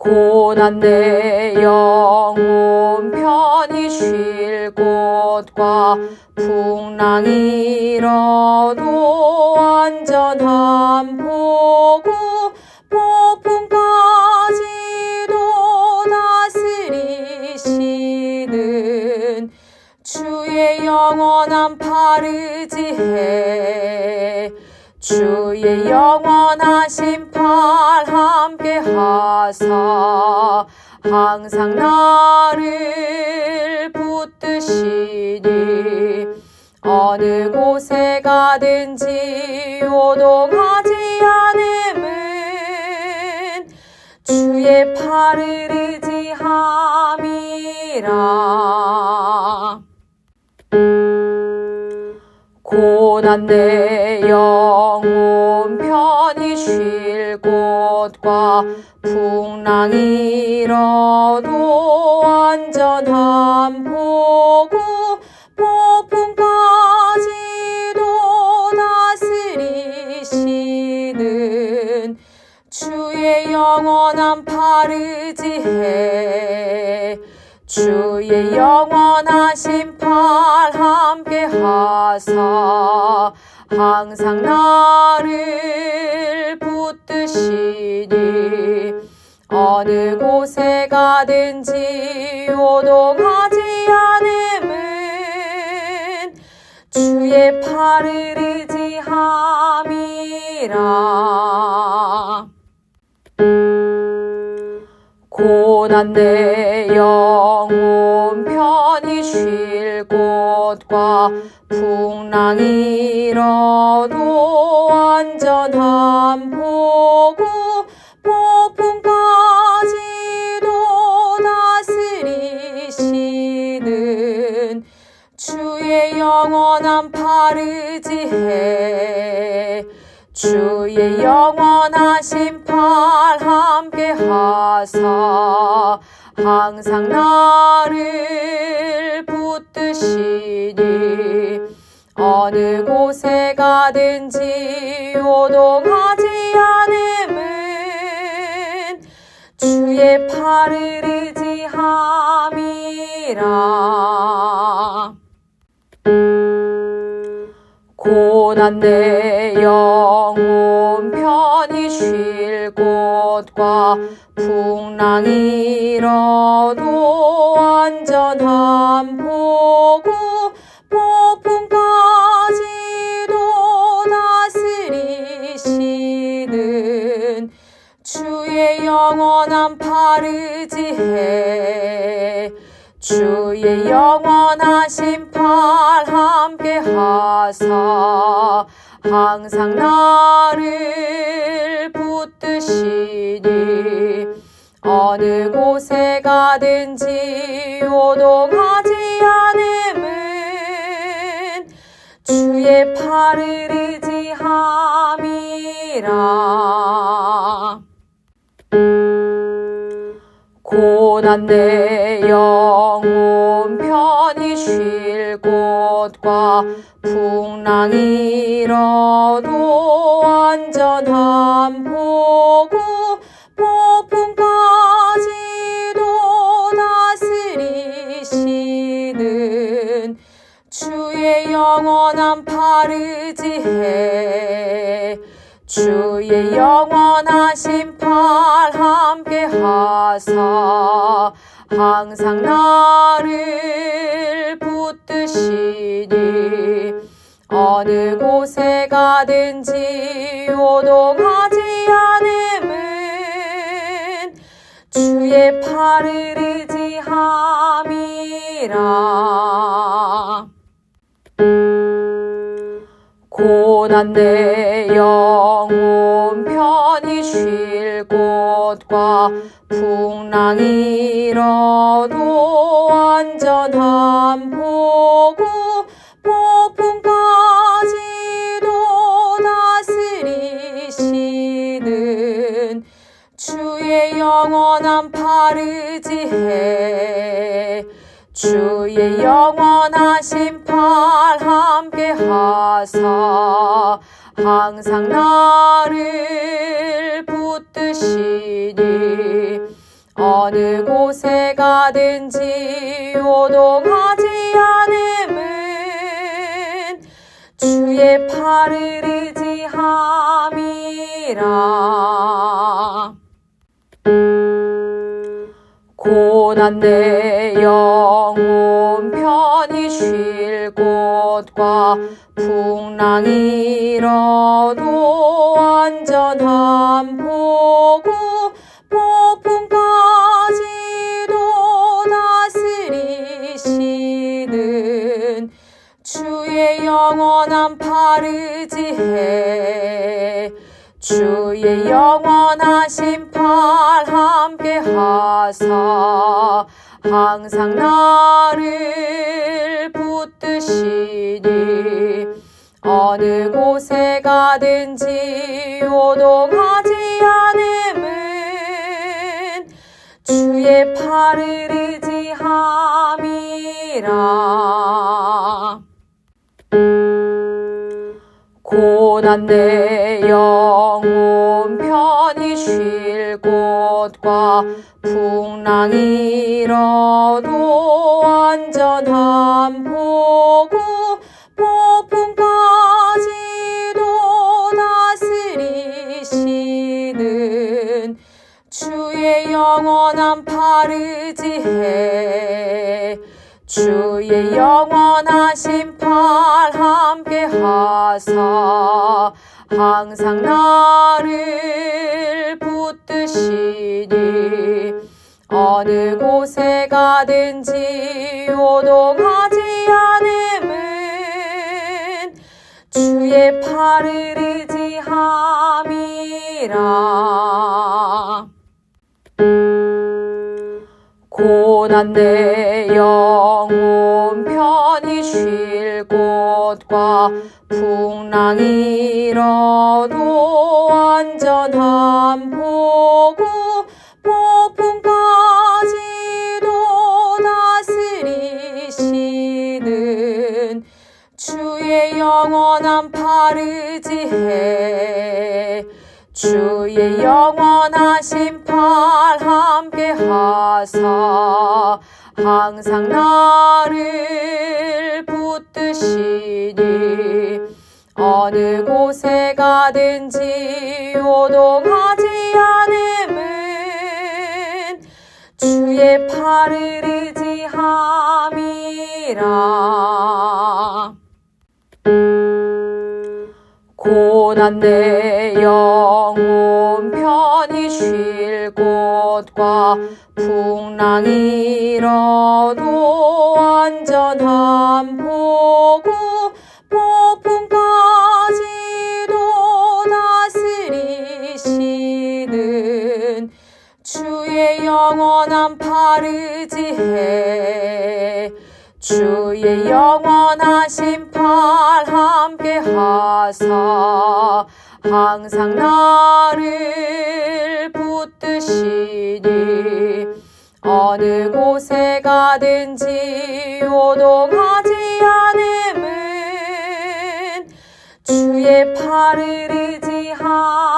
고난 내 영혼 편히 쉴 곳과 풍랑이 일어도 안전한 포 하사 항상 나를 붙드시니 어느 곳에 가든지 요동하지 않음은 주의 팔을 의지함이라. 고난 내 영혼 편히 쉴 곳과 풍랑이 일어도 안전한 포구 폭풍까지도 다스리시는 주의 영원한 파르지해. 주의 영원하신 팔 함께 하사 항상 나를 붙드시니 어느 곳에 가든지 요동하지 않음은 주의 팔을 의지함이라. 고난 내 영혼 편히 쉴 곳과 풍랑이 일어도 안전한 포구 폭풍까지도 다스리시는 주의 영원한 파르지해. 주의 영원하신 팔 함께 하사 항상 나를 붙 드시니 어느 곳에 가든지 요동하지 않음은 주의 팔을 의지함이라. 고난 내 영혼 편히 쉴 곳과 풍랑이 일어도 안전한 포구 폭풍까지도 다스리시는 주의 영원한 파르지해. 주의 영원하신 팔 함께 하사 항상 나를 붙드시니 어느 곳에 가든지 요동하지 않음은 주의 팔을 의지함이라. 고난 내 영혼 편히 쉴 곳과 풍랑이 일어도 안전한 포구 폭풍까지도 다스리시는 주의 영원한 파르지해. 주의 영원하신 팔 함께 하사 항상 나를 붙드시니 어느 곳에 가든지 요동하지 않음은 주의 팔을 의지함이라. 고난 내 영혼 편히 쉴 곳과 풍랑이 일어도 안전한 포구 폭풍까지도 다스리시는 주의 영원한 파르지해. 주의 영원하신 팔 함께 하사 항상 나를 붙드시니 어느 곳에 가든지 요동하지 않음은 주의 팔을 의지함이라. 고난 내 영혼 편히 쉴 곳과 풍랑이 일어도 안전함 보고 폭풍까지도 다스리시는 주의 영원한 파르지해. 주의 영원하신 팔 함께 하사 항상 나를 붙드시니 어느 곳에 가든지 요동하지 않음은 주의 팔을 의지함이라. 고난 내 영혼 편히 쉴 곳과 풍랑이 일어도 안전함 보고 폭풍까지도 다스리시는 주의 영원한 파르지해. 주의 영원하신 팔 함께 하사 항상 나를 붙드시니 어느 곳에 가든지 요동하지 않음은 주의 팔을 의지함이라. 고난 내 영혼 쉴 곳과 풍랑이 일어도 안전함 보고 폭풍까지도 다스리시는 주의 영원한 파르지해. 주의 영원하신 팔 함께 하사 항상 나를 붙드시니 어느 곳에 가든지 요동하지 않음은 주의 팔을 의지함이라. 고난 내 영혼 편히 쉴 곳과 풍랑이 일어도 안전함 보고 폭풍까지도 다스리시는 주의 영원한 파르지해. 주의 영원하신 팔 함께 하사 항상 나를 붙드시니 어느 곳에 가든지 요동하지 않음은 주의 팔을 의지함이라